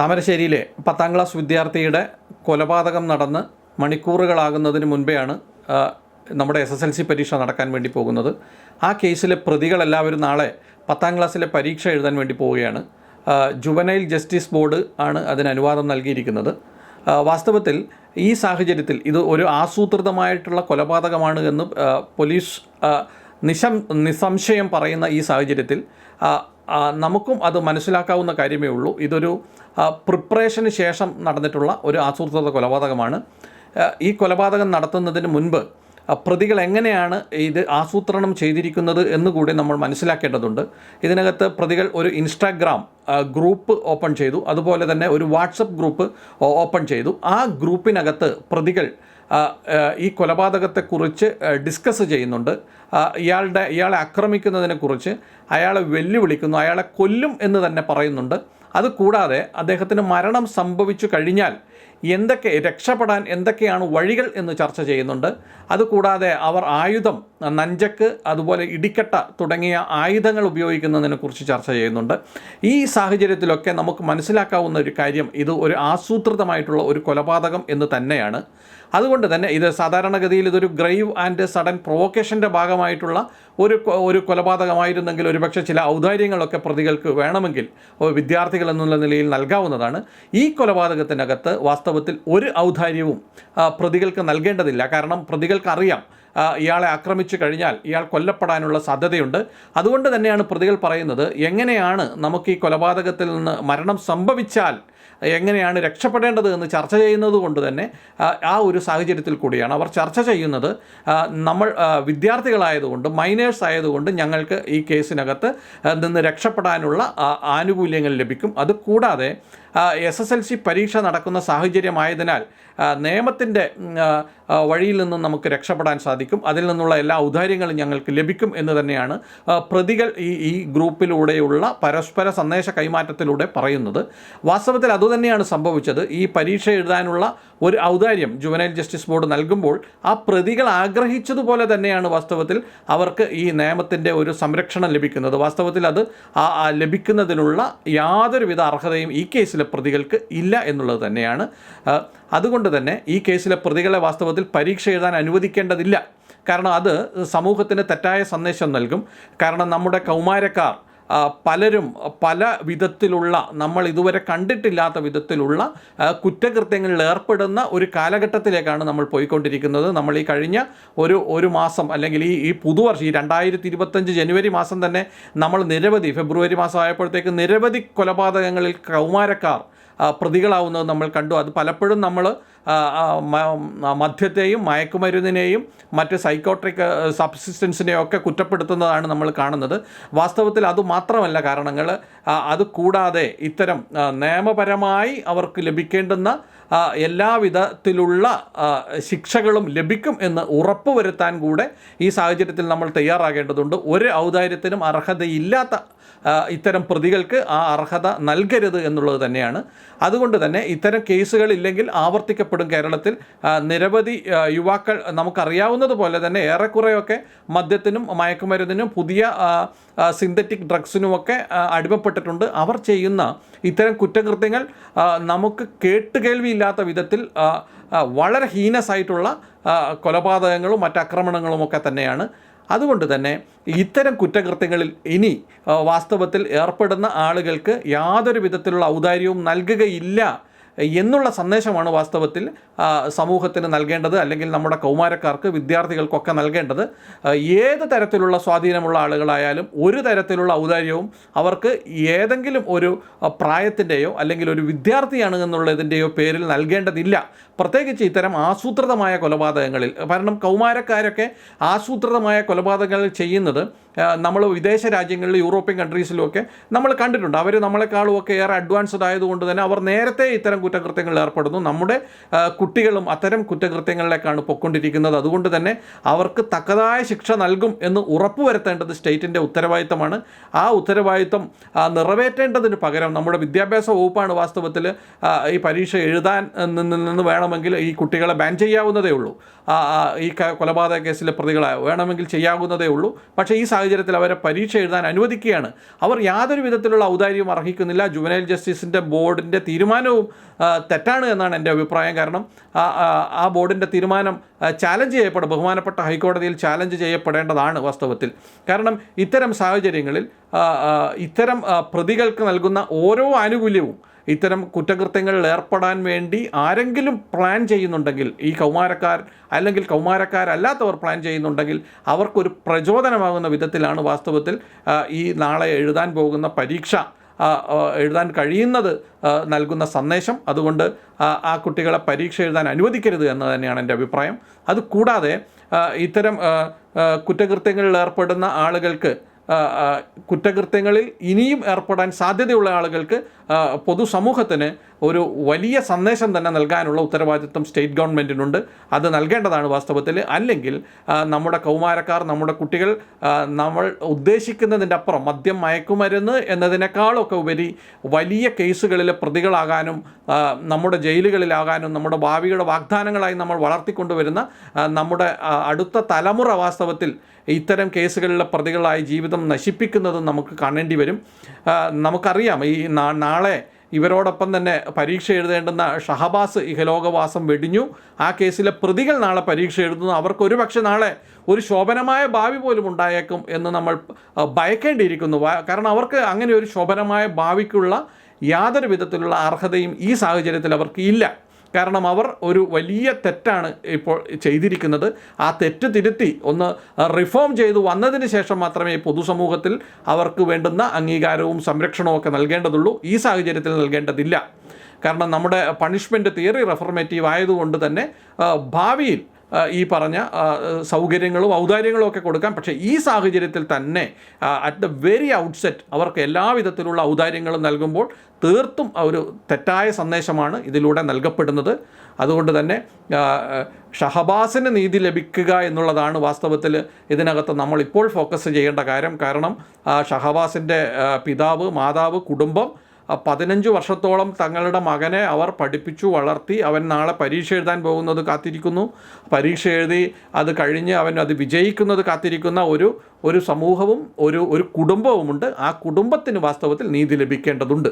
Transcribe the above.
താമരശ്ശേരിയിലെ പത്താം ക്ലാസ് വിദ്യാർത്ഥിയുടെ കൊലപാതകം നടന്ന് മണിക്കൂറുകളാകുന്നതിന് മുൻപെയാണ് നമ്മുടെ എസ് എസ് എൽ സി പരീക്ഷ നടക്കാൻ വേണ്ടി പോകുന്നത്. ആ കേസിലെ പ്രതികളെല്ലാവരും നാളെ പത്താം ക്ലാസ്സിലെ പരീക്ഷ എഴുതാൻ വേണ്ടി പോവുകയാണ്. ജുവനൈൽ ജസ്റ്റിസ് ബോർഡ് ആണ് അതിന് അനുവാദം നൽകിയിരിക്കുന്നത്. വാസ്തവത്തിൽ ഈ സാഹചര്യത്തിൽ ഇത് ഒരു ആസൂത്രിതമായിട്ടുള്ള കൊലപാതകമാണ് എന്ന് പോലീസ് നിശം നിസ്സംശയം പറയുന്ന ഈ സാഹചര്യത്തിൽ നമുക്കും അത് മനസ്സിലാക്കാവുന്ന കാര്യമേ ഉള്ളൂ. ഇതൊരു പ്രിപ്പറേഷന് ശേഷം നടന്നിട്ടുള്ള ഒരു ആസൂത്രിത കൊലപാതകമാണ്. ഈ കൊലപാതകം നടത്തുന്നതിന് മുൻപ് പ്രതികൾ എങ്ങനെയാണ് ഇത് ആസൂത്രണം ചെയ്തിരിക്കുന്നത് എന്നുകൂടി നമ്മൾ മനസ്സിലാക്കേണ്ടതുണ്ട്. ഇതിനകത്ത് പ്രതികൾ ഒരു ഇൻസ്റ്റാഗ്രാം ഗ്രൂപ്പ് ഓപ്പൺ ചെയ്തു. അതുപോലെ തന്നെ ഒരു വാട്സപ്പ് ഗ്രൂപ്പ് ഓപ്പൺ ചെയ്തു. ആ ഗ്രൂപ്പിനകത്ത് പ്രതികൾ ഈ കൊലപാതകത്തെക്കുറിച്ച് ഡിസ്കസ് ചെയ്യുന്നുണ്ട്. ഇയാളുടെ ഇയാളെ ആക്രമിക്കുന്നതിനെക്കുറിച്ച് അയാളെ വെല്ലുവിളിക്കുന്നു അയാളെ കൊല്ലും എന്ന് തന്നെ പറയുന്നുണ്ട്. അതുകൂടാതെ അദ്ദേഹത്തിന് മരണം സംഭവിച്ചു കഴിഞ്ഞാൽ എന്തൊക്കെ രക്ഷപ്പെടാൻ എന്തൊക്കെയാണ് വഴികൾ എന്ന് ചർച്ച ചെയ്യുന്നുണ്ട്. അതുകൂടാതെ അവർ ആയുധം നഞ്ചക്ക് അതുപോലെ ഇടിക്കട്ട തുടങ്ങിയ ആയുധങ്ങൾ ഉപയോഗിക്കുന്നതിനെക്കുറിച്ച് ചർച്ച ചെയ്യുന്നുണ്ട്. ഈ സാഹചര്യത്തിലൊക്കെ നമുക്ക് മനസ്സിലാക്കാവുന്ന ഒരു കാര്യം ഇത് ഒരു ആസൂത്രിതമായിട്ടുള്ള ഒരു കൊലപാതകം എന്ന് തന്നെയാണ്. അതുകൊണ്ട് തന്നെ ഇത് സാധാരണഗതിയിൽ ഇതൊരു ഗ്രൈവ് ആൻഡ് സഡൻ പ്രൊവോക്കേഷന്റെ ഭാഗമായിട്ടുള്ള ഒരു ഒരു കൊലപാതകമായിരുന്നെങ്കിൽ ഒരുപക്ഷെ ചില ഔദാര്യങ്ങളൊക്കെ പ്രതികൾക്ക് വേണമെങ്കിൽ വിദ്യാർത്ഥികൾ എന്നുള്ള നിലയിൽ നൽകാവുന്നതാണ്. ഈ കൊലപാതകത്തിനകത്ത് വാസ്തവത്തിൽ ഒരു ഔദാര്യവും പ്രതികൾക്ക് നൽകേണ്ടതില്ല. കാരണം പ്രതികൾക്കറിയാം ഇയാളെ ആക്രമിച്ചു കഴിഞ്ഞാൽ ഇയാൾ കൊല്ലപ്പെടാനുള്ള സാധ്യതയുണ്ട്. അതുകൊണ്ട് തന്നെയാണ് പ്രതികൾ പറയുന്നത് എങ്ങനെയാണ് നമുക്ക് ഈ കൊലപാതകത്തിൽ നിന്ന് മരണം സംഭവിച്ചാൽ എങ്ങനെയാണ് രക്ഷപ്പെടേണ്ടത് എന്ന് ചർച്ച ചെയ്യുന്നത് കൊണ്ട് തന്നെ ആ, ഒരു സാഹചര്യത്തിൽ കൂടിയാണ് അവർ ചർച്ച ചെയ്യുന്നത്. നമ്മൾ വിദ്യാർത്ഥികളായതുകൊണ്ട് മൈനേഴ്സ് ആയതുകൊണ്ട് ഞങ്ങൾക്ക് ഈ കേസിനകത്ത് നിന്ന് രക്ഷപ്പെടാനുള്ള ആനുകൂല്യങ്ങൾ ലഭിക്കും. അതുകൂടാതെ എസ് എസ് എൽ സി പരീക്ഷ നടക്കുന്ന സാഹചര്യമായതിനാൽ നിയമത്തിന്റെ വഴിയിൽ നിന്നും നമുക്ക് രക്ഷപ്പെടാൻ സാധിക്കും. അതിൽ നിന്നുള്ള എല്ലാ ഔദാര്യങ്ങളും ഞങ്ങൾക്ക് ലഭിക്കും എന്ന് തന്നെയാണ് പ്രതികൾ ഈ ഈ ഗ്രൂപ്പിലൂടെയുള്ള പരസ്പര സന്ദേശ കൈമാറ്റത്തിലൂടെ പറയുന്നത്. വാസ്തവത്തിൽ അതുതന്നെയാണ് സംഭവിച്ചത്. ഈ പരീക്ഷ എഴുതാനുള്ള ഒരു ഔദാര്യം ജുവനൈൽ ജസ്റ്റിസ് ബോർഡ് നൽകുമ്പോൾ ആ പ്രതികൾ ആഗ്രഹിച്ചതുപോലെ തന്നെയാണ് വാസ്തവത്തിൽ അവർക്ക് ഈ നിയമത്തിന്റെ ഒരു സംരക്ഷണം ലഭിക്കുന്നത്. വാസ്തവത്തിൽ അത് ലഭിക്കുന്നതിനുള്ള യാതൊരുവിധ അർഹതയും ഈ കേസിലെ പ്രതികൾക്ക് ഇല്ല എന്നുള്ളത് തന്നെയാണ്. അതുകൊണ്ട് തന്നെ ഈ കേസിലെ പ്രതികളെ വാസ്തവത്തിൽ പരീക്ഷ എഴുതാൻ അനുവദിക്കേണ്ടതില്ല. കാരണം അത് സമൂഹത്തിന് തെറ്റായ സന്ദേശം നൽകും. കാരണം നമ്മുടെ കൗമാരക്കാർ പലരും പല വിധത്തിലുള്ള നമ്മൾ ഇതുവരെ കണ്ടിട്ടില്ലാത്ത വിധത്തിലുള്ള കുറ്റകൃത്യങ്ങളിൽ ഏർപ്പെടുന്ന ഒരു കാലഘട്ടത്തിലേക്കാണ് നമ്മൾ പോയിക്കൊണ്ടിരിക്കുന്നത്. നമ്മൾ ഈ കഴിഞ്ഞ ഒരു ഒരു മാസം അല്ലെങ്കിൽ ഈ ഈ പുതുവർഷം ഈ രണ്ടായിരത്തി ഇരുപത്തഞ്ച് ജനുവരി മാസം തന്നെ നമ്മൾ നിരവധി ഫെബ്രുവരി മാസം ആയപ്പോഴത്തേക്ക് നിരവധി കൊലപാതകങ്ങളിൽ കൗമാരക്കാർ പ്രതികളാവുന്നത് നമ്മൾ കണ്ടു. അത് പലപ്പോഴും നമ്മൾ മദ്യത്തെയും മയക്കുമരുന്നിനെയും മറ്റ് സൈക്കോട്രിക് സബ്സിസ്റ്റൻസിനെയും ഒക്കെ കുറ്റപ്പെടുത്തുന്നതാണ് നമ്മൾ കാണുന്നത്. വാസ്തവത്തിൽ അത് മാത്രമല്ല കാരണങ്ങൾ. അത് കൂടാതെ ഇത്തരം നിയമപരമായി അവർക്ക് ലഭിക്കേണ്ടുന്ന എല്ലാവിധത്തിലുള്ള ശിക്ഷകളും ലഭിക്കും എന്ന് ഉറപ്പുവരുത്താൻ കൂടെ ഈ സാഹചര്യത്തിൽ നമ്മൾ തയ്യാറാകേണ്ടതുണ്ട്. ഒരു ഔദാര്യത്തിനും അർഹതയില്ലാത്ത ഇത്തരം പ്രതികൾക്ക് ആ അർഹത നൽകരുത് എന്നുള്ളത് തന്നെയാണ്. അതുകൊണ്ട് തന്നെ ഇത്തരം കേസുകൾ ഇല്ലെങ്കിൽ ആവർത്തിക്കപ്പെടും കേരളത്തിൽ. നിരവധി യുവാക്കൾ യുവാക്കൾ നമുക്കറിയാവുന്നതുപോലെ തന്നെ ഏറെക്കുറെയൊക്കെ മദ്യത്തിനും മയക്കുമരുന്നിനും പുതിയ സിന്തറ്റിക് ഡ്രഗ്സിനുമൊക്കെ അടിമപ്പെട്ടിട്ടുണ്ട്. അവർ ചെയ്യുന്ന ഇത്തരം കുറ്റകൃത്യങ്ങൾ നമുക്ക് നമുക്ക് കേട്ടുകേൾവിയില്ലാത്ത വിധത്തിൽ വളരെ ഹീനസായിട്ടുള്ള കൊലപാതകങ്ങളും മറ്റാക്രമണങ്ങളും ഒക്കെ തന്നെയാണ്. അതുകൊണ്ട് തന്നെ ഇത്തരം കുറ്റകൃത്യങ്ങളിൽ ഇനി വാസ്തവത്തിൽ ഏർപ്പെടുന്ന ആളുകൾക്ക് യാതൊരു വിധത്തിലുള്ള ഔദാര്യവും നൽകുകയില്ല എന്നുള്ള സന്ദേശമാണ് വാസ്തവത്തിൽ സമൂഹത്തിന് നൽകേണ്ടത് അല്ലെങ്കിൽ നമ്മുടെ കൗമാരക്കാർക്ക് വിദ്യാർത്ഥികൾക്കൊക്കെ നൽകേണ്ടത്. ഏത് തരത്തിലുള്ള സ്വാധീനമുള്ള ആളുകളായാലും ഒരു തരത്തിലുള്ള ഔദാര്യവും അവർക്ക് ഏതെങ്കിലും ഒരു പ്രായത്തിന്റെയോ അല്ലെങ്കിൽ ഒരു വിദ്യാർത്ഥിയാണ് എന്നുള്ളതിന്റെയോ പേരിൽ നൽകേണ്ടതില്ല. പ്രത്യേകിച്ച് ഇത്തരം ആസൂത്രിതമായ കൊലപാതകങ്ങളിൽ. കാരണം കൗമാരക്കാരൊക്കെ ആസൂത്രിതമായ കൊലപാതകങ്ങൾ ചെയ്യുന്നത് നമ്മൾ വിദേശ രാജ്യങ്ങളിൽ യൂറോപ്യൻ കൺട്രീസിലുമൊക്കെ നമ്മൾ കണ്ടിട്ടുണ്ട്. അവർ നമ്മളെക്കാളും ഒക്കെ ഏറെ അഡ്വാൻസ്ഡ് ആയതുകൊണ്ട് തന്നെ അവർ നേരത്തെ ഇത്തരം കുറ്റകൃത്യങ്ങളിൽ ഏർപ്പെടുന്നു. നമ്മുടെ കുട്ടികളും അത്തരം കുറ്റകൃത്യങ്ങളിലേക്കാണ് പൊക്കൊണ്ടിരിക്കുന്നത് അതുകൊണ്ട് തന്നെ അവർക്ക് തക്കതായ ശിക്ഷ നൽകും എന്ന് ഉറപ്പുവരുത്തേണ്ടത് സ്റ്റേറ്റിന്റെ ഉത്തരവാദിത്തമാണ്. ആ ഉത്തരവാദിത്തം നിറവേറ്റേണ്ടതിന് പകരം നമ്മുടെ വിദ്യാഭ്യാസ വകുപ്പാണ് വാസ്തവത്തിൽ ഈ പരീക്ഷ എഴുതാൻ നിന്ന് വേണമെങ്കിൽ ഈ കുട്ടികളെ ബാൻ ചെയ്യാവുന്നതേ ഉള്ളൂ. ഈ കൊലപാതക കേസിലെ പ്രതികളെ വേണമെങ്കിൽ ചെയ്യാവുന്നതേ ഉള്ളൂ. പക്ഷേ ഈ സാഹചര്യത്തിൽ അവരെ പരീക്ഷ എഴുതാൻ അനുവദിക്കുകയാണ്. അവർ യാതൊരു വിധത്തിലുള്ള ഔദാര്യവും അർഹിക്കുന്നില്ല. ജുവനൈൽ ജസ്റ്റിസിന്റെ ബോർഡിന്റെ തീരുമാനവും തെറ്റാണ് എന്നാണ് എന്റെ അഭിപ്രായം. കാരണം ആ ബോർഡിന്റെ തീരുമാനം ചാലഞ്ച് ചെയ്യപ്പെടും. ബഹുമാനപ്പെട്ട ഹൈക്കോടതിയിൽ ചാലഞ്ച് ചെയ്യപ്പെടേണ്ടതാണ് വാസ്തവത്തിൽ. കാരണം ഇത്തരം സാഹചര്യങ്ങളിൽ ഇത്തരം പ്രതികൾക്ക് നൽകുന്ന ഓരോ ആനുകൂല്യവും ഇത്തരം കുറ്റകൃത്യങ്ങളിൽ ഏർപ്പെടാൻ വേണ്ടി ആരെങ്കിലും പ്ലാൻ ചെയ്യുന്നുണ്ടെങ്കിൽ ഈ കൗമാരക്കാർ അല്ലെങ്കിൽ കൗമാരക്കാരല്ലാത്തവർ പ്ലാൻ ചെയ്യുന്നുണ്ടെങ്കിൽ അവർക്കൊരു പ്രചോദനമാകുന്ന വിധത്തിലാണ് വാസ്തവത്തിൽ ഈ നാളെ എഴുതാൻ പോകുന്ന പരീക്ഷ എഴുതാൻ കഴിയുന്നത് നൽകുന്ന സന്ദേശം. അതുകൊണ്ട് ആ, കുട്ടികളെ പരീക്ഷ എഴുതാൻ അനുവദിക്കരുത് എന്ന് തന്നെയാണ് എന്റെ അഭിപ്രായം. അതുകൂടാതെ ഇത്തരം കുറ്റകൃത്യങ്ങളിൽ ഏർപ്പെടുന്ന ആളുകൾക്ക് കുറ്റകൃത്യങ്ങളിൽ ഇനിയും ഏർപ്പെടാൻ സാധ്യതയുള്ള ആളുകൾക്ക് പൊതുസമൂഹത്തിന് ഒരു വലിയ സന്ദേശം തന്നെ നൽകാനുള്ള ഉത്തരവാദിത്വം സ്റ്റേറ്റ് ഗവൺമെന്റിനുണ്ട് അത് നൽകേണ്ടതാണ് വാസ്തവത്തിൽ. അല്ലെങ്കിൽ നമ്മുടെ കൗമാരക്കാർ നമ്മുടെ കുട്ടികൾ നമ്മൾ ഉദ്ദേശിക്കുന്നതിന്റെ അപ്പുറം മദ്യം മയക്കുമരുന്ന് എന്നതിനേക്കാളൊക്കെ ഉപരി വലിയ കേസുകളിൽ പ്രതികളാകാനും നമ്മുടെ ജയിലുകളിലാകാനും നമ്മുടെ ഭാവിയുടെ വാഗ്ദാനങ്ങളായി നമ്മൾ വളർത്തിക്കൊണ്ടുവരുന്ന നമ്മുടെ അടുത്ത തലമുറ വാസ്തവത്തിൽ ഇത്തരം കേസുകളിലെ പ്രതികളായി ജീവിതം നശിപ്പിക്കുന്നതും നമുക്ക് കാണേണ്ടി വരും. നമുക്കറിയാം ഈ നാളെ ഇവരോടൊപ്പം തന്നെ പരീക്ഷ എഴുതേണ്ടുന്ന ഷഹബാസ് ഇഹലോകവാസം വെടിഞ്ഞു. ആ കേസിലെ പ്രതികൾ നാളെ പരീക്ഷ എഴുതുന്നു. അവർക്കൊരു പക്ഷെ നാളെ ഒരു ശോഭനമായ ഭാവി പോലും ഉണ്ടായേക്കും എന്ന് നമ്മൾ ഭയക്കേണ്ടിയിരിക്കുന്നു. കാരണം അവർക്ക് അങ്ങനെ ഒരു ശോഭനമായ ഭാവിക്കുള്ള യാതൊരു വിധത്തിലുള്ള അർഹതയും ഈ സാഹചര്യത്തിൽ അവർക്ക് ഇല്ല. കാരണം അവർ ഒരു വലിയ തെറ്റാണ് ഇപ്പോൾ ചെയ്തിരിക്കുന്നത്. ആ തെറ്റ് തിരുത്തി ഒന്ന് റിഫോം ചെയ്തു വന്നതിന് ശേഷം മാത്രമേ പൊതുസമൂഹത്തിൽ അവർക്ക് വേണ്ടുന്ന അംഗീകാരവും സംരക്ഷണവും ഒക്കെ നൽകേണ്ടതുള്ളൂ. ഈ സാഹചര്യത്തിൽ നൽകേണ്ടതില്ല. കാരണം നമ്മുടെ പണിഷ്മെന്റ് തിയറി റെഫർമേറ്റീവ് ആയതുകൊണ്ട് തന്നെ ഭാവിയിൽ ഈ പറഞ്ഞ സൗകര്യങ്ങളും ഔദാര്യങ്ങളും ഒക്കെ കൊടുക്കാം പക്ഷേ ഈ സാഹചര്യത്തിൽ തന്നെ അറ്റ് ദ വെരി ഔട്ട്സെറ്റ് അവർക്ക് എല്ലാവിധത്തിലുള്ള ഔദാര്യങ്ങളും നൽകുമ്പോൾ തീർത്തും ഒരു തെറ്റായ സന്ദേശമാണ് ഇതിലൂടെ നൽകപ്പെടുന്നത്. അതുകൊണ്ട് തന്നെ ഷഹബാസിന് നീതി ലഭിക്കുക എന്നുള്ളതാണ് വാസ്തവത്തിൽ ഇതിനകത്ത് നമ്മൾ ഇപ്പോൾ ഫോക്കസ് ചെയ്യേണ്ട കാര്യം. കാരണം ഷഹബാസിന്റെ പിതാവ് മാതാവ് കുടുംബം പതിനഞ്ച് വർഷത്തോളം തങ്ങളുടെ മകനെ അവർ പഠിപ്പിച്ചു വളർത്തി അവൻ നാളെ പരീക്ഷ എഴുതാൻ പോകുന്നത് കാത്തിരിക്കുന്നു. പരീക്ഷ എഴുതി അത് കഴിഞ്ഞ് അവൻ അത് വിജയിക്കുന്നത് കാത്തിരിക്കുന്ന ഒരു ഒരു സമൂഹവും ഒരു ഒരു കുടുംബവുമുണ്ട്. ആ കുടുംബത്തിന് വാസ്തവത്തിൽ നീതി ലഭിക്കേണ്ടതുണ്ട്.